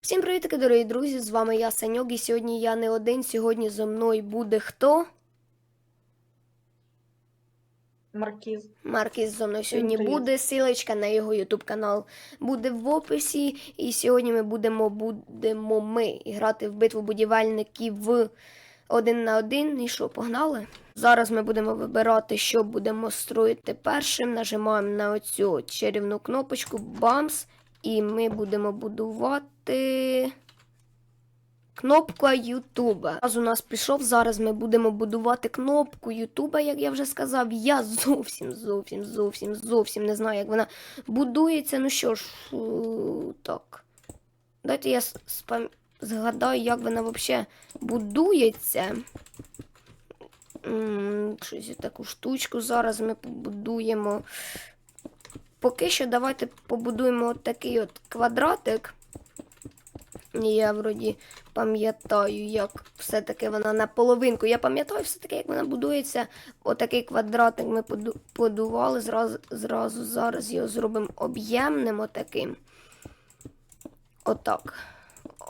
Всім привітки, дорогі друзі! З вами я, Саньок, і сьогодні я не один. Сьогодні зі мною буде хто? Маркіз. Маркіс зі мною сьогодні привіт. буде. Силочка на його ютуб канал буде в описі. І сьогодні ми будемо, будемо ми грати в битву будівельників в один на один. І що, погнали? Зараз ми будемо вибирати, що будемо строїти першим. Нажимаємо на оцю чарівну кнопочку Бамс. І ми будемо будувати. Кнопка Ютуба. Раз у нас пішов, зараз ми будемо будувати кнопку Ютуба, як я вже сказав. Я зовсім, зовсім, зовсім, зовсім не знаю, як вона будується. Ну що ж, так. Дайте я спам... згадаю, як вона взагалі будується. Щось таку штучку зараз ми побудуємо. Поки що давайте побудуємо от такий от квадратик. Я вроді пам'ятаю, як все-таки вона на половинку. Я пам'ятаю все-таки, як вона будується. Отакий квадратик ми подували. Зразу, зразу зараз його зробимо об'ємним отаким. Отак.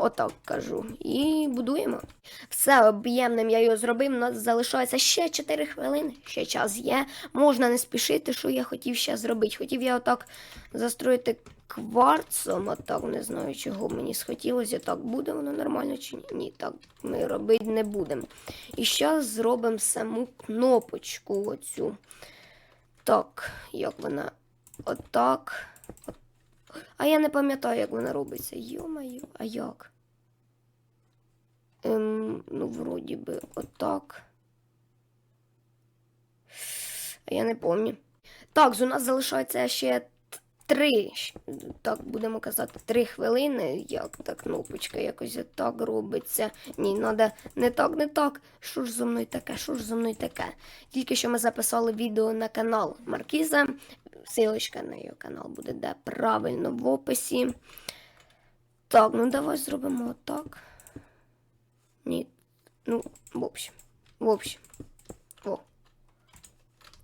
Отак кажу. І будуємо. Все об'ємним я його зробив. У нас залишається ще 4 хвилини. Ще час є. Можна не спішити, що я хотів ще зробити. Хотів я отак застроїти кварцом, а так не знаю, чого мені схотілося. Так буде воно нормально чи ні? Ні, так ми робити не будемо. І зараз зробимо саму кнопочку оцю. Так, як вона отак. А я не пам'ятаю, як вона робиться. Йо-моє, а як? Ем, ну, вроді би, отак. А я не пам'ятаю. Так, у нас залишається ще три, так будемо казати, три хвилини. Як та кнопочка якось так робиться. Ні, треба не так, не так. Що ж зо мною таке? Що ж зо мною таке? Тільки що ми записали відео на канал Маркіза. Силочка на його канал буде де правильно в описі. Так, ну давай зробимо отак. Ні. Ну, в общем. В общем. О.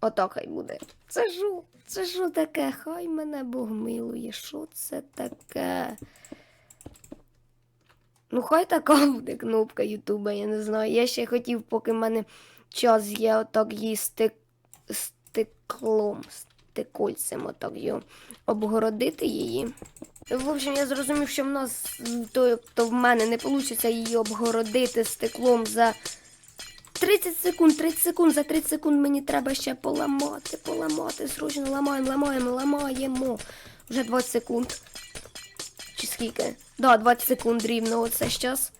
Отак хай буде. Це що? Це що таке? Хай мене Бог милує. Що це таке? Ну, хай така буде кнопка Ютуба, я не знаю. Я ще хотів, поки в мене час є, отак її стик... стеклом, стекольцем, отак його обгородити її. В общем, я зрозумів, що в нас то, то в мене не вийде її обгородити стеклом за 30 секунд, 30 секунд, за 30 секунд мені треба ще поламати, поламати. Срочно ламаємо, ламаємо, ламаємо. Вже 20 секунд. Чи скільки? Да, 20 секунд рівно оце щас.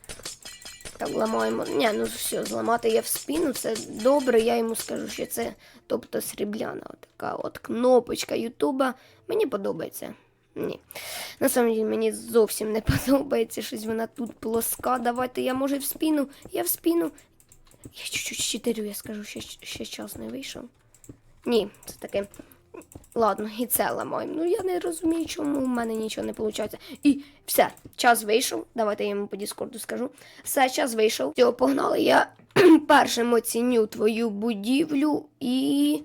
Так, ламаємо. Ні, ну все, зламати я в спину, це добре, я йому скажу, що це, тобто срібляна така от кнопочка Ютуба. Мені подобається. Ні. На самом деле мені зовсім не подобається, щось вона тут плоска. Давайте я може в спину, я в спину. Я чуть-чуть читерю, я скажу, що ще час не вийшов. Ні, це таке. Ладно, і це ламаємо. Ну я не розумію, чому в мене нічого не виходить. І все, час вийшов. Давайте я йому по Діскорду скажу. Все, час вийшов. Все, погнали. Я першим оціню твою будівлю і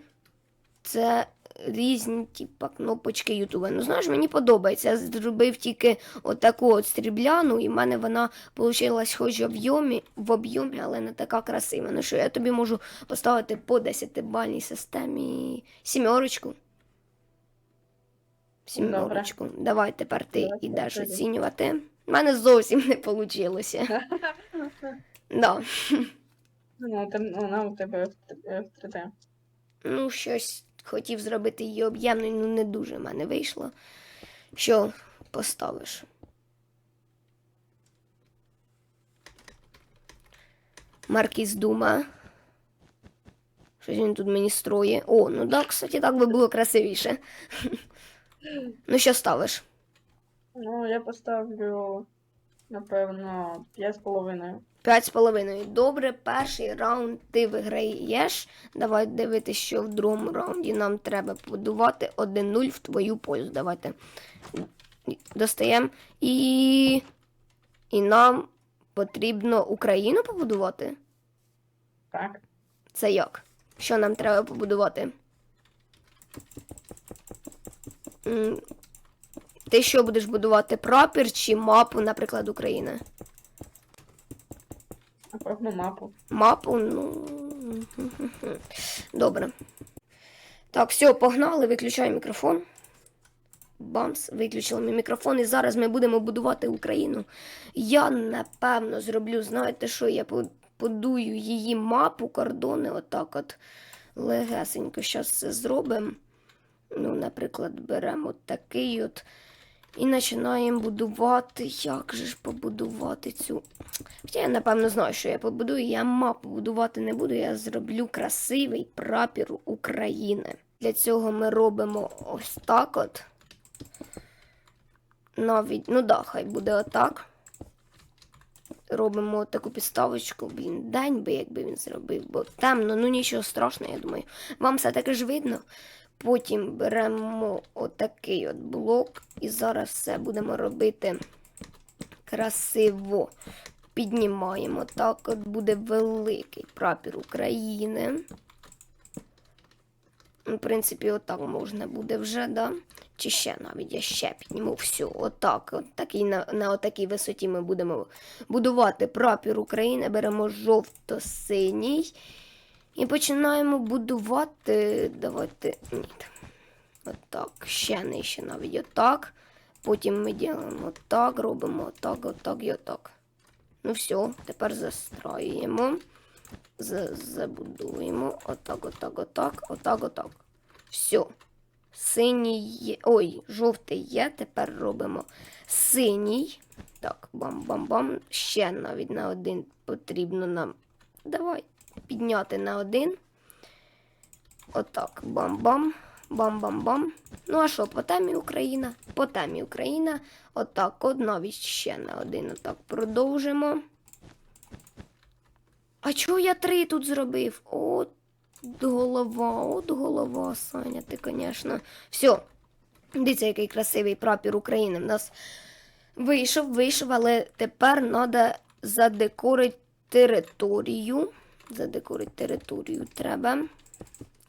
це різні, типа, кнопочки Ютуба. Ну, знаєш, мені подобається. Я зробив тільки отаку от стрібляну, і в мене вона вийшла хоч в об'ємі, але не така красива. Ну що, я тобі можу поставити по 10-бальній системі сімерочку. Сімерочку. Давай тепер ти Давай, йдеш оцінювати. У мене зовсім не вийшло. Да. Ну, вона у тебе в 3D. Ну, щось хотів зробити її об'ємною, ну не дуже в мене вийшло. Що поставиш? Маркіс Дума. Щось він тут мені строє. О, ну так, кстати, так би було красивіше. Ну, що ставиш? Ну, я поставлю, напевно, 5,5. П'ять з половиною. Добре, перший раунд ти виграєш. Давай дивитися, що в другому раунді нам треба побудувати 1-0 в твою пользу. Давайте достаємо. І... І нам потрібно Україну побудувати. Так. Це як? Що нам треба побудувати? Ти що будеш будувати прапір чи мапу, наприклад, України? Напевно, мапу. Мапу, ну. Добре. Так, все, погнали, виключаю мікрофон. Бамс, виключили ми мікрофон, і зараз ми будемо будувати Україну. Я напевно зроблю, знаєте що, я подую її мапу, кордони, отак от легесенько. Зараз це зробимо. Ну, наприклад, беремо такий от. І починаємо будувати. Як же ж побудувати цю Хоча я напевно знаю, що я побудую. Я мапу будувати не буду, я зроблю красивий прапір України. Для цього ми робимо ось так от. Навіть, ну да, хай буде отак. Робимо таку підставочку, блін, день би, якби він зробив, бо темно, ну нічого страшного, я думаю. Вам все таки ж видно. Потім беремо отакий от блок і зараз все будемо робити красиво піднімаємо. Так от буде великий прапір України. Ну, В принципі, отак можна буде вже, да? Чи ще навіть я ще підніму все. Отак. От на, на отакій висоті ми будемо будувати прапір України. Беремо жовто-синій. І починаємо будувати. Давайте. Ні. Отак. Ще нижче навіть отак. Потім ми робимо отак, робимо отак, отак і отак. Ну все, тепер застраюємо. З- Забудуємо. Отак, отак, отак, отак, отак. Все. Синій є. Ой, жовтий є. Тепер робимо синій. Так, бам-бам-бам. Ще навіть на один потрібно нам. Давай підняти на один. Отак. Бам-бам. Бам-бам-бам. Ну а що, по темі Україна? По темі Україна. Отак, от навіть ще на один. Отак продовжимо. А чого я три тут зробив? От голова, от голова, Саня, ти, звісно. Все. Дивіться, який красивий прапір України в нас вийшов, вийшов, але тепер треба задекорити територію. Задекорити територію треба.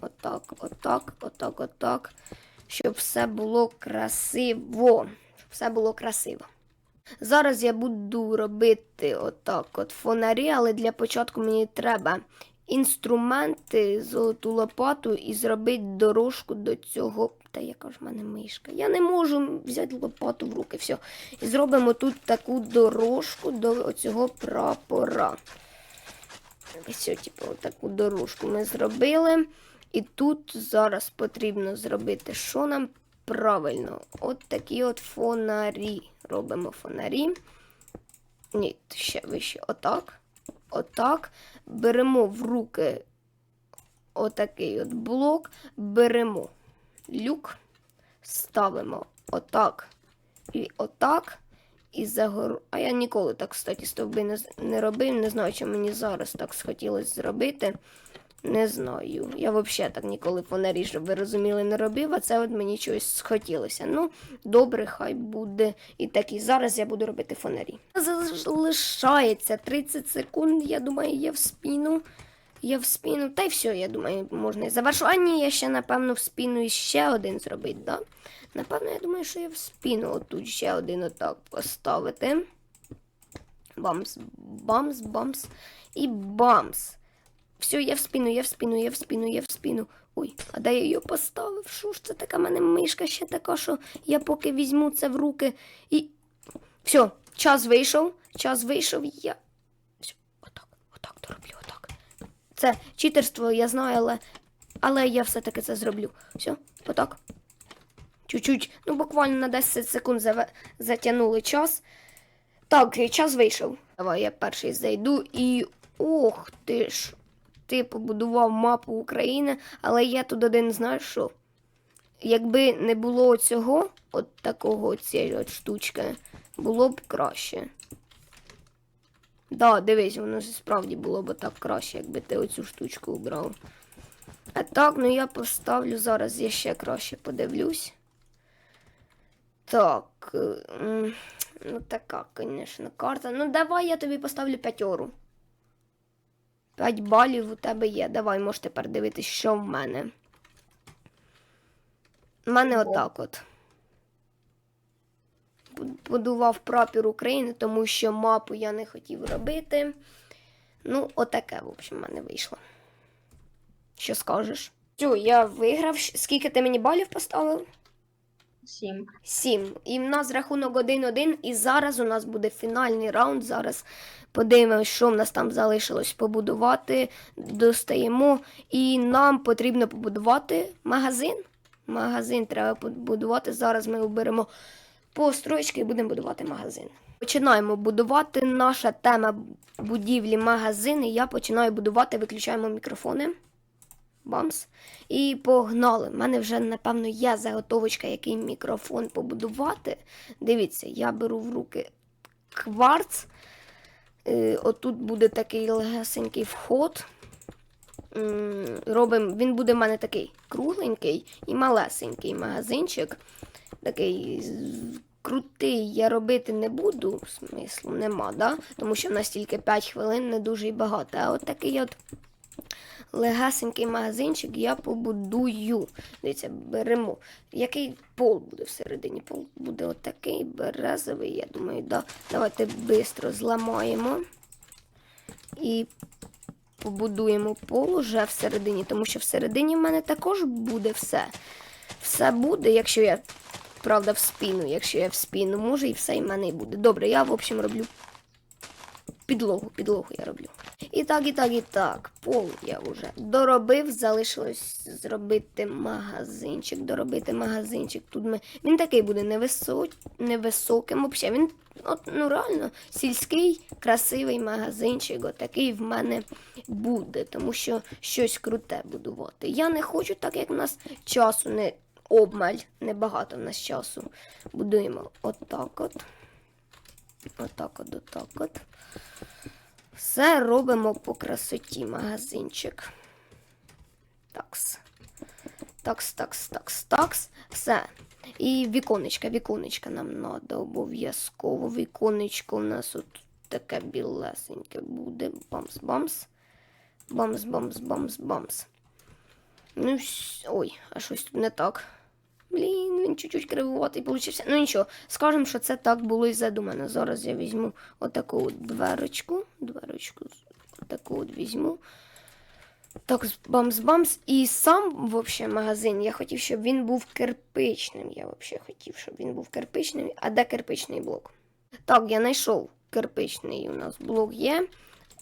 Отак, отак, отак, отак. Щоб все було красиво. Щоб все було красиво. Зараз я буду робити отак от фонарі, але для початку мені треба інструменти, золоту лопату і зробити дорожку до цього. Та яка ж в мене мишка? Я не можу взяти лопату в руки. Все. І зробимо тут таку дорожку до цього прапора. Ось, типу, таку дорожку ми зробили. І тут зараз потрібно зробити, що нам правильно. От такі от фонарі. Робимо фонарі. Ні, ще вище. Отак. Отак. Беремо в руки отакий от блок, беремо люк, ставимо отак і отак. І загор... А я ніколи так, кстати, стовби не, не робив. Не знаю, чи мені зараз так схотілося зробити. Не знаю. Я взагалі так ніколи фонарі, щоб ви розуміли, не робив, а це от мені чогось схотілося. Ну, добре, хай буде. І так і зараз я буду робити фонарі. Залишається 30 секунд, я думаю, я в спину. Я в спину. Та й все, я думаю, можна і завершу. А ні, я ще, напевно, в спину і ще один зробити, да? Напевно, я думаю, що я в спину отут ще один отак поставити. Бамс, бамс, бамс і бамс. Все, я в спину, я в спину, я в спину, я в спину. Ой, а де я її поставив? Що ж це така мене мишка ще така, що я поки візьму це в руки і. Все, час вийшов, час вийшов, я. Все, отак, отак дороблю, отак. Це читерство, я знаю, але. Але я все-таки це зроблю. Все, отак. Чуть-чуть, ну буквально на 10 секунд заве- затягнули час. Так, час вийшов. Давай я перший зайду і. Ох ти ж! Ти побудував мапу України, але я тут один знаю, що. Якби не було цього, от такого цієї от штучки, було б краще. Да, дивись, воно справді було б так краще, якби ти оцю штучку убрав. А так, ну я поставлю зараз, я ще краще подивлюсь. Так. е, Ну, така, звісно, карта. Ну, давай я тобі поставлю п'ятеру. 5 балів у тебе є. Давай, можеш тепер дивитись, що в мене. У мене отак от. будував прапір України, тому що мапу я не хотів робити. Ну, отаке, в общем, в мене вийшло. Що скажеш? Все, я виграв. Скільки ти мені балів поставив? Сім. Сім. І в нас рахунок 1-1. І зараз у нас буде фінальний раунд. Зараз подивимось, що в нас там залишилось побудувати. Достаємо. І нам потрібно побудувати магазин. Магазин треба побудувати. Зараз ми оберемо постройки і будемо будувати магазин. Починаємо будувати. Наша тема будівлі магазини. Я починаю будувати, виключаємо мікрофони. Бамс. І погнали. У мене вже, напевно, є заготовочка, який мікрофон побудувати. Дивіться, я беру в руки кварц. Е, отут буде такий легесенький вход. Робим, він буде в мене такий кругленький і малесенький магазинчик. Такий крутий я робити не буду, смислу нема, да? тому що в нас тільки 5 хвилин, не дуже і багато. А от такий от легасенький магазинчик я побудую. Дивіться, беремо. Який пол буде всередині? Пол буде отакий березовий, я думаю, да. Давайте швидко зламаємо і побудуємо пол уже всередині, тому що всередині в мене також буде все. Все буде, якщо я, правда, в спину. Якщо я в спину можу, і все і в мене буде. Добре, я, в общем, роблю підлогу, підлогу я роблю. І так, і так, і так. Пол я вже доробив. Залишилось зробити магазинчик, доробити магазинчик. Тут ми... Він такий буде невисок... невисоким. Взагалі, він от, ну, реально сільський, красивий магазинчик. Отакий в мене буде, тому що щось круте будувати. Я не хочу, так як в нас часу не обмаль, небагато в нас часу. Будуємо отак от. Отак от, отак от. Все робимо по красоті магазинчик. Такс. Такс, такс, такс, такс. Все. І віконечка, віконечка нам треба обов'язково. Віконечко у нас от таке білесеньке буде. Бамс-бамс. Бамс-бамс-бамс-бамс. Ну, ой, а щось тут не так. Блін, він чуть-чуть кривуватий получився. Ну нічого, скажемо, що це так було і задумано. Зараз я візьму отаку от дверочку. Дверочку, отаку от візьму. Так, бамс-бамс. І сам, взагалі, магазин, я хотів, щоб він був кирпичним. Я взагалі хотів, щоб він був кирпичним. А де кирпичний блок? Так, я знайшов кирпичний у нас блок є.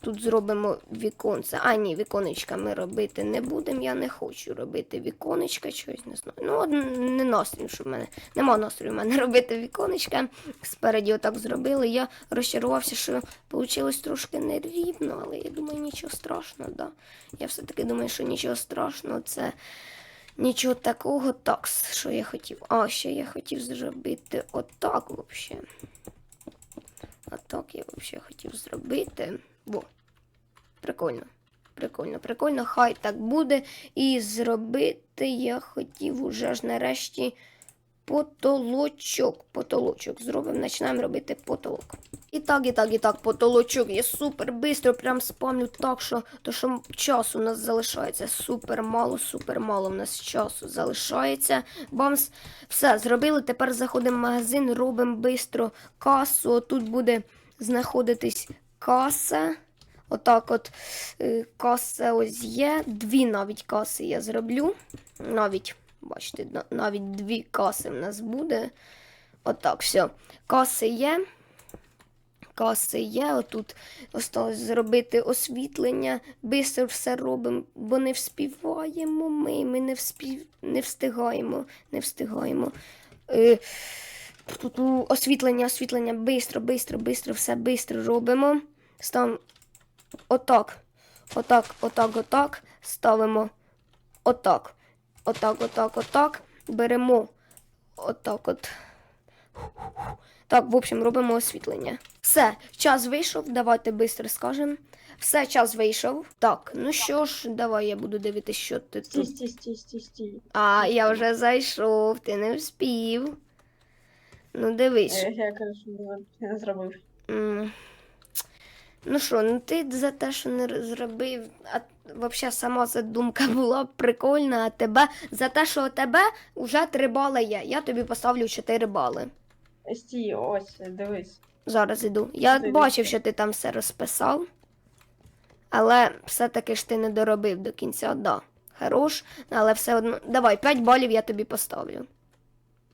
Тут зробимо віконце. А, ні, віконечка ми робити не будемо. Я не хочу робити віконечка, щось не знаю. Ну, не настрій, що в мене. Нема настрою в мене робити віконечка. Спереді отак зробили. Я розчарувався, що вийшло трошки нерівно, але я думаю, нічого страшного, да. Я все-таки думаю, що нічого страшного, це нічого такого. Так, що я хотів. А, ще я хотів зробити отак взагалі. А так я взагалі хотів зробити. Бо, прикольно. Прикольно, прикольно, хай так буде. І зробити я хотів уже ж нарешті потолочок. Потолочок зробимо, починаємо робити потолок. І так, і так, і так, потолочок. Я супер бистро прям спамлю так, що, то, що часу у нас залишається. Супер мало, супер мало в нас часу залишається. Бамс, все, зробили. Тепер заходимо в магазин, робимо бистро касу. Тут буде знаходитись каса. Отак от е, каса ось є. Дві навіть каси я зроблю. Навіть, бачите, навіть дві каси в нас буде. Отак, все. Каси є. Каси є. Отут осталось зробити освітлення. Бистро все робимо, бо не вспіваємо ми. Ми не, вспів... не встигаємо. Не встигаємо. Е, Ту-ту, освітлення, освітлення, бистро, бистро, бистро, все бистро робимо. Ставимо отак, отак, отак, отак. Ставимо отак, отак, отак, отак. Беремо отак от. Так, в общем, робимо освітлення. Все, час вийшов, давайте швидко скажемо. Все, час вийшов. Так, ну що ж, давай я буду дивитися, що ти тут. стій, стій, стій, стій. А, я вже зайшов, ти не вспів. Ну, дивись. Е, Я кажу, що я не зробив. М. Ну що, ну ти за те, що не зробив, а взагалі сама ця думка була прикольна, а тебе за те, що у тебе вже три бали є. Я тобі поставлю 4 бали. Стій, ось, дивись. Зараз іду. Я Дивіться. бачив, що ти там все розписав. Але все-таки ж ти не доробив до кінця, да. Хорош, але все одно. Давай, 5 балів я тобі поставлю.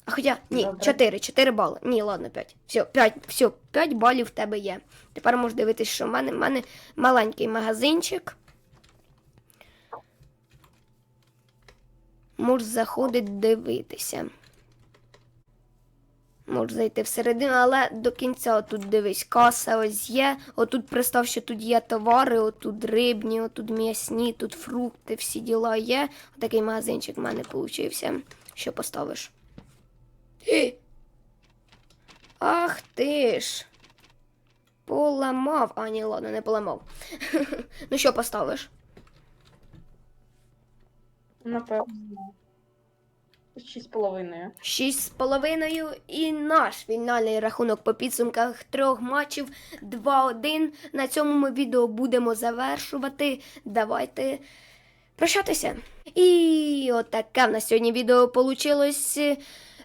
А хоча, ні, Добре. 4, 4 бали. Ні, ладно, 5. Все, 5, все, 5 балів в тебе є. Тепер можеш дивитися, що в мене, в мене маленький магазинчик. Можеш заходити дивитися. Можеш зайти всередину, але до кінця тут дивись, каса ось є. Отут пристав, що тут є товари, отут рибні, отут м'ясні, тут фрукти, всі діла є. Отакий магазинчик в мене получився. Що поставиш? Е! Ах ти ж. Поламав. А, ні, ладно, не поламав. ну що поставиш? Напевно. Шість з половиною. Шість з половиною і наш фінальний рахунок по підсумках трьох матчів 2-1. На цьому ми відео будемо завершувати. Давайте прощатися. І отаке в нас сьогодні відео получилось.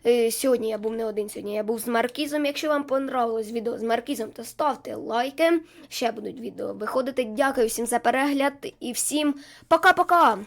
Е, Сьогодні я був не один, сьогодні я був з Маркізом. Якщо вам понравилось відео з Маркізом, то ставте лайки. Ще будуть відео виходити. Дякую всім за перегляд і всім пока-пока!